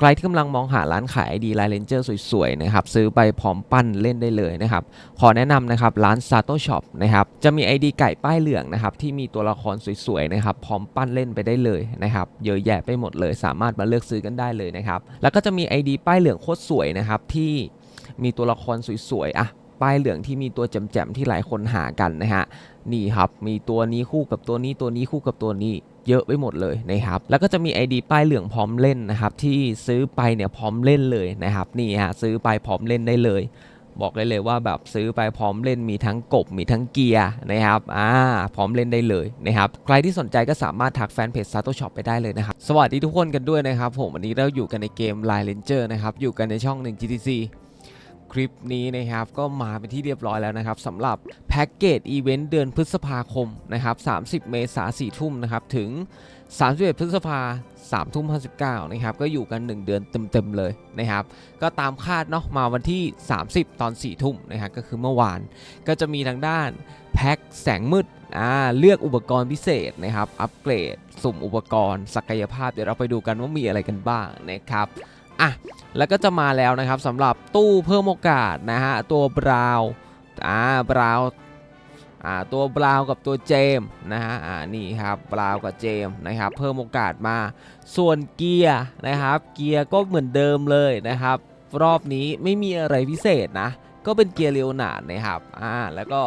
ใครที่กำลังมองหาร้านขาย ID ลายเลนเจอร์สวยๆนะครับซื้อไปพร้อมปั้นเล่นได้เลยนะครับขอแนะนำนะครับร้าน Sato Shop นะครับจะมี ID ไก่ป้ายเหลืองนะครับที่มีตัวละครสวยๆนะครับพร้อมปั้นเล่นไปได้เลยนะครับเยอะแยะไปหมดเลย สามารถมาเลือกซื้อกันได้เลยนะครับแล้วก็จะมี ID ป้ายเหลืองโคตรสวยนะครับที่มีตัวละครสวยๆอะ ป้ายเหลืองที่มีตัวแจมๆที่หลายคนหากันนะฮะนี่ครับมีตัวนี้คู่กับตัวนี้ตัวนี้คู่กับตัวนี้เยอะไปหมดเลยนะครับ แล้วก็จะมี ID ป้ายเหลืองพร้อมเล่นนะครับ ที่ซื้อไปเนี่ยพร้อมเล่นเลยนะครับ นี่ฮะซื้อไปพร้อมเล่นได้เลย บอกได้เลยว่าแบบซื้อไปพร้อมเล่นมีทั้งกบมีทั้งเกียร์นะครับอ่าพร้อมเล่นได้เลยนะครับใครที่สนใจก็สามารถทักแฟนเพจ Sato Shop ไปได้เลยนะครับ สวัสดีทุกคนกันด้วยนะครับ ผมวันนี้เราอยู่กันในเกม Line Ranger นะครับอยู่กันในช่องหนึ่ง GTC คลิปนี้นะครับก็มาเป็นที่เรียบร้อยแล้วนะครับสำหรับแพ็กเกจอีเวนต์เดือนพฤษภาคมนะครับ30 เมษายน4ทุ่มนะครับถึง 31 พฤษภา3ทุ่ม59นะครับ ก็อยู่กัน 1 เดือนเต็ม ๆ เลยนะครับ ก็ตามคาดเนาะมาวันที่ 30 ตอน4ทุ่มนะครับก็คือเมื่อวาน ก็จะมีทางด้านแพ็คแสงมืดอ่าเลือกอุปกรณ์พิเศษนะครับ อัปเกรด สุ่มอุปกรณ์ ศักยภาพเดี๋ยวเราไปดูกันว่ามีอะไรกันบ้างนะครับ อะแล้วก็จะมาแล้วนะครับสำหรับตู้เพิ่มโอกาสนะฮะตัวบราวอ่าบราวอ่าตัวบราวกับตัวเจมนะฮะอ่านี่ครับบราวกับเจมนะครับเพิ่มโอกาสมา ส่วนเกียร์นะครับเกียร์ก็เหมือนเดิมเลยนะครับ รอบนี้ไม่มีอะไรพิเศษนะก็เป็นเกียร์เรียวหนาดนะครับอ่าแล้วก็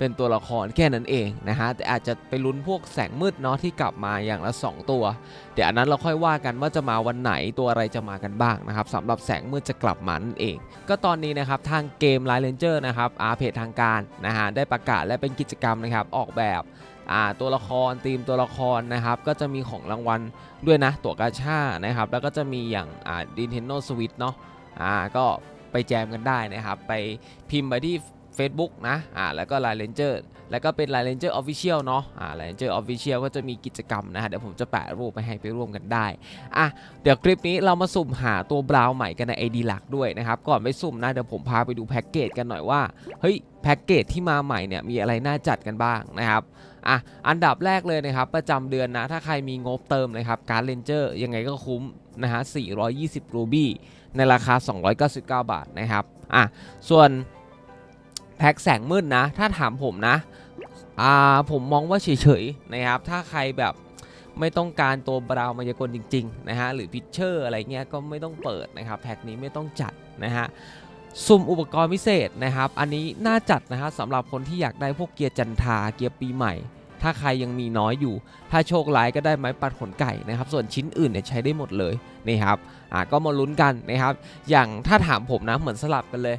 เป็นตัวละครแค่นั้นเองนะฮะแต่อาจจะไปลุ้นพวกแสงมืดเนาะที่กลับมาอย่างละ 2 ตัว เดี๋ยวอันนั้นเราค่อยว่ากันว่าจะมาวันไหนตัวอะไรจะมากันบ้างนะครับสำหรับแสงมืดจะกลับมานั่นเอง ก็ตอนนี้นะครับทางเกม Line Ranger นะครับอาเพจทางการนะฮะได้ประกาศและเป็นกิจกรรมนะครับออกแบบตัวละครทีมตัวละครนะครับก็จะมีของรางวัลด้วยนะตั๋วกาชานะครับแล้วก็จะมีอย่างอ่า Nintendo Switch เนาะอ่าก็ไปแจมกันได้นะครับ ไปพิมพ์ไปที่ Facebook นะอ่าแล้วก็ Line Ranger แล้วก็เป็น Line Ranger Official เนาะอ่า Line Ranger Official ก็จะมีกิจกรรมนะฮะเดี๋ยวผมจะแปะรูปไปให้ไปร่วมกันได้อะเดี๋ยวคลิปนี้เรามาสุ่มหาตัวบราวน์ใหม่กันใน ID หลักด้วยนะครับ ก่อนไปสุ่มนะเดี๋ยวผมพาไปดูแพ็กเกจกันหน่อยว่าเฮ้ยแพ็กเกจที่มาใหม่เนี่ยมีอะไรน่าจัดกันบ้างนะครับอะอันดับแรกเลยนะครับ ประจำเดือนนะ ถ้าใครมีงบเติมนะครับ การเลนเจอร์ยังไงก็คุ้มนะฮะ420รูบี้ในราคา 299 บาทนะครับอะส่วน แพ็กแสงมืดนะ ถ้าถามผมนะอ่าผมมองว่าเฉยๆนะครับ ถ้าใครแบบไม่ต้องการตัวบราวน์มายากลจริงๆนะฮะหรือพิชเชอร์อะไรเงี้ยก็ไม่ต้องเปิดนะครับแพ็คนี้ไม่ต้องจัดนะฮะสุ่มอุปกรณ์พิเศษนะครับ อันนี้น่าจัดนะฮะสำหรับคนที่อยากได้พวกเกียร์จันทาเกียร์ปีใหม่ ถ้าใครยังมีน้อยอยู่ ถ้าโชคร้ายก็ได้ไม้ปัดขนไก่นะครับ ส่วนชิ้นอื่นเนี่ยใช้ได้หมดเลยนี่ครับอ่าก็มาลุ้นกันนะครับ อย่างถ้าถามผมนะเหมือนสลับกันเลย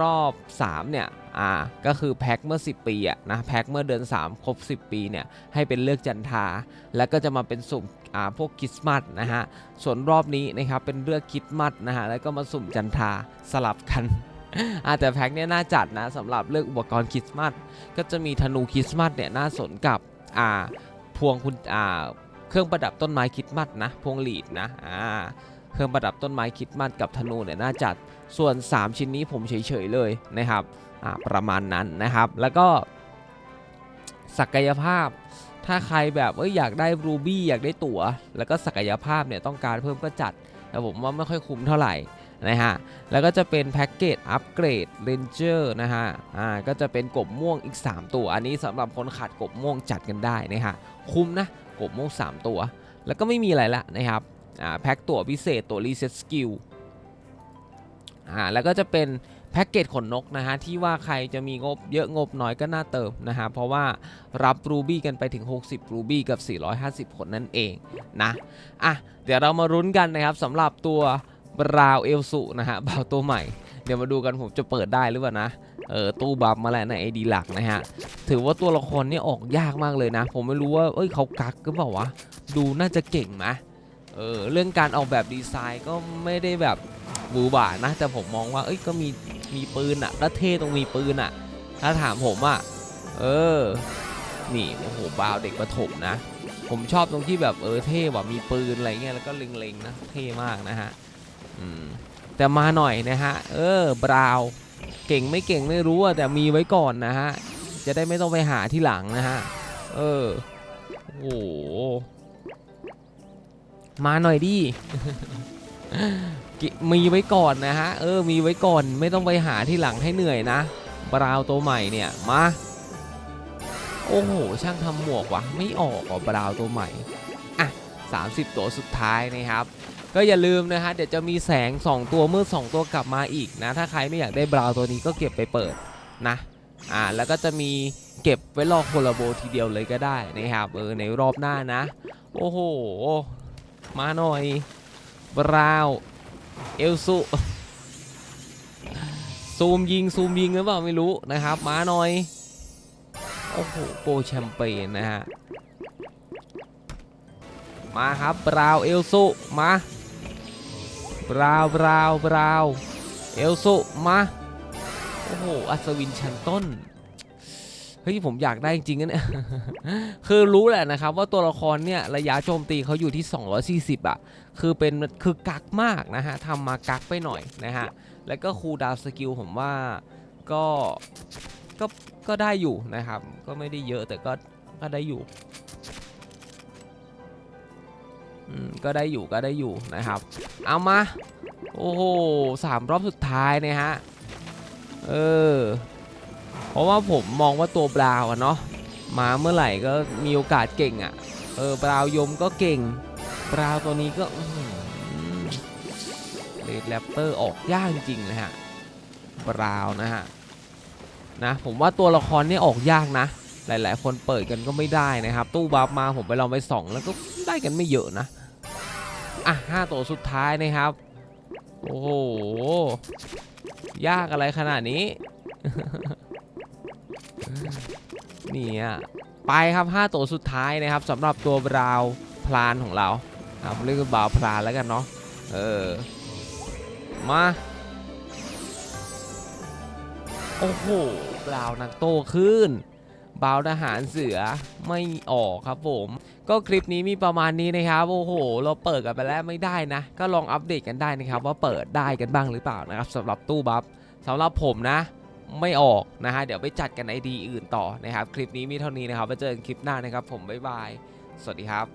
รอบ 3 เนี่ย อ่าก็คือแพ็คเมื่อ 10 ปีอะนะแพ็คเมื่อเดือน 3 ครบ 10 ปีเนี่ยให้เป็นเลือกจันทา แล้วก็จะมาเป็นสุ่มอ่าพวกคริสต์มาสนะฮะส่วนรอบนี้นะครับเป็นเลือกคริสต์มาสนะฮะแล้วก็มาสุ่มจันทาสลับกันอาแต่แพ็คเนี่ยน่าจัดนะสำหรับเลือกอุปกรณ์คริสต์มาสก็จะมีธนูคริสต์มาสเนี่ยน่าสนกับอ่าพวงคุณอ่าเครื่องประดับต้นไม้คริสต์มาสนะพวงหลีดนะอ่า เครื่องประดับต้นไม้คริสต์มาสกับธนูเนี่ยน่าจัด ส่วน 3 ชิ้นนี้ผมเฉยๆเลยนะครับประมาณนั้นนะครับ แล้วก็ศักยภาพ ถ้าใครแบบเอ้ยอยากได้รูบี้อยากได้ตั๋ว แล้วก็ศักยภาพเนี่ยต้องการเพิ่มก็จัด แต่ผมว่าไม่ค่อยคุ้มเท่าไหร่นะฮะ แล้วก็จะเป็นแพ็กเกจอัปเกรดเรนเจอร์นะฮะ อ่า ก็จะเป็นกบม่วงอีก 3 ตัว อันนี้สำหรับคนขาดกบม่วงจัดกันได้นะฮะ คุ้มนะ กบม่วง 3 ตัว แล้วก็ไม่มีอะไรละนะครับ แพ็กตั๋วพิเศษตัวรีเซ็ตสกิลแล้วก็จะเป็นแพ็กเกจขนนกนะฮะที่ว่าใครจะมีงบเยอะงบน้อยก็น่าเติมนะฮะเพราะว่ารับรูบี้กันไปถึง 60 รูบี้กับ 450 ผลนั่นเองนะอะเดี๋ยวเรามารุ้นกันนะครับสำหรับตัวบราวเอลสุนะฮะบราวตัวใหม่ เดี๋ยวมาดูกันผมจะเปิดได้หรือเปล่านะเออตู้บัฟมาแล้วในไอดีหลักนะฮะถือว่าตัวละครนี่ออกยากมากเลยนะ ผมไม่รู้ว่าเอ้ยเขากักก็เปล่าวะดูน่าจะเก่งไหม เออเรื่องการออกแบบดีไซน์ก็ไม่ได้แบบบูบานะ แต่ผมมองว่าเอ้ยก็มีมีปืนอะแล้วเท่ตรงมีปืนอะถ้าถามผมอะเออ นี่โอ้โหบาวเด็กประถมนะ ผมชอบตรงที่แบบเออเท่ว่ะมีปืนอะไรเงี้ยแล้วก็เล็งๆนะเท่มากนะฮะอืมแต่มาหน่อยนะฮะเออบราวเก่งไม่เก่งไม่รู้อะแต่มีไว้ก่อนนะฮะจะได้ไม่ต้องไปหาที่หลังนะฮะเออโอ้โห มาหน่อยดิมีไว้ก่อนนะฮะ เออ มีไว้ก่อน ไม่ต้องไปหาที่หลังให้เหนื่อยนะ บราวตัวใหม่เนี่ย มา โอ้โห ช่างทำหมวกวะ ไม่ออกอะบราวตัวใหม่ อะ 30 ตัวสุดท้ายนะครับ ก็อย่าลืมนะฮะ เดี๋ยวจะมีแสง 2 ตัวเมื่อ2ตัวกลับมาอีกนะ ถ้าใครไม่อยากได้บราวตัวนี้ก็เก็บไปเปิดนะ อ่า แล้วก็จะมีเก็บไว้รอโคลาโบทีเดียวเลยก็ได้นะครับ เออ ในรอบหน้านะ โอ้โห มาหน่อย บราว เอลซูซูมยิง ซูมยิงหรือเปล่าไม่รู้นะครับ มาหน่อย โอ้โหโปรแชมเปญนะฮะ มาครับ บราว เอลซูมา บราว บราว บราว เอลซูมา โอ้โห อัศวินชันต้น เฮ้ยผมอยากได้จริงๆนะเนี่ย คือรู้แหละนะครับว่าตัวละครเนี่ยระยะโจมตีเขาอยู่ที่ 240 อะ คือเป็นคือกักมากนะฮะทำมากักไปหน่อยนะฮะ แล้วก็คูดาวสกิลผมว่าก็ก็ก็ได้อยู่นะครับ ก็ไม่ได้เยอะแต่ก็ก็ได้อยู่ก็ได้อยู่ก็ได้อยู่นะครับ เอามา โอ้โหสามรอบสุดท้ายนะฮะ เออ เพราะว่าผมมองว่าตัวบราวน์อะเนาะมาเมื่อไหร่ก็มีโอกาสเก่งอะ่ะเออบราวยมก็เก่งบราวน์ตัวนี้ก็เลดแรปเตอร์ออกยากจริงๆนะฮะบราวน์นะฮะนะผมว่าตัวละครนี่ออกยากนะ หลาย ๆ คนเปิดกันก็ไม่ได้นะครับ ตู้บัฟมาผมไปลองไปสองแล้วก็ได้กันไม่เยอะนะอะห้าตัวสุดท้ายนะครับ โอ้โห ยากอะไรขนาดนี้ นี่อะไปครับ 5 ตัวสุดท้ายนะครับสำหรับตัวบราวพลานของเราครับเรียกว่าบราวพลานแล้วกันเนาะเออมาโอ้โหบราวน์นักโตขึ้นบาวทหารเสือไม่ออกครับผม ก็คลิปนี้มีประมาณนี้นะครับ โอ้โห เราเปิดกันไปแล้วไม่ได้นะ ก็ลองอัปเดตกันได้นะครับ ว่าเปิดได้กันบ้างหรือเปล่านะครับสำหรับตู้บัฟสำหรับผมนะ ไม่ออกนะฮะเดี๋ยวไปจัดกันไอดีอื่นต่อนะครับ คลิปนี้มีเท่านี้นะครับไว้เจอกันคลิปหน้านะครับ ผมบ๊ายบาย สวัสดีครับ